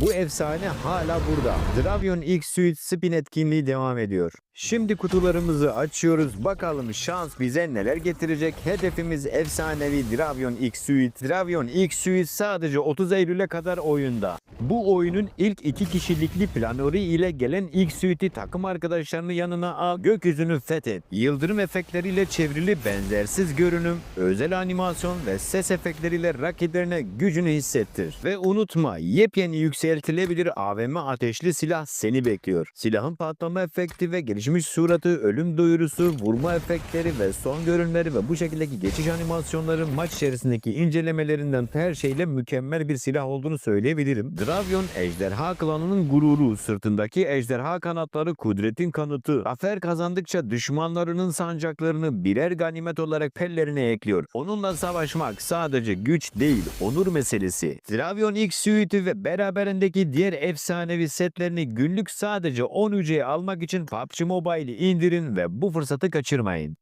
Bu efsane hala burada. Dravion X Suite Spin etkinliği devam ediyor. Şimdi kutularımızı açıyoruz. Bakalım şans bize neler getirecek. Hedefimiz efsanevi Dravion X Suite. Dravion X Suite sadece 30 Eylül'e kadar oyunda. Bu oyunun ilk iki kişilikli planörü ile gelen X Suite'i takım arkadaşlarını yanına al, gökyüzünü fethet. Yıldırım efektleriyle çevrili benzersiz görünüm, özel animasyon ve ses efektleriyle rakiplerine gücünü hissettir. Ve unutma, yepyeni yükseltilebilir AVM ateşli silah seni bekliyor. Silahın patlama efekti ve gelişmiş suratı, ölüm duyurusu, vurma efektleri ve son görünümleri ve bu şekildeki geçiş animasyonları maç içerisindeki incelemelerinden her şeyle mükemmel bir silah olduğunu söyleyebilirim. Dravion ejderha klanının gururu, sırtındaki ejderha kanatları kudretin kanıtı. Zafer kazandıkça düşmanlarının sancaklarını birer ganimet olarak pellerine ekliyor. Onunla savaşmak sadece güç değil, onur meselesi. Dravion X Suite'i ve beraberindeki diğer efsanevi setlerini günlük sadece 10 UC'ye almak için PUBG Mobile'i indirin ve bu fırsatı kaçırmayın.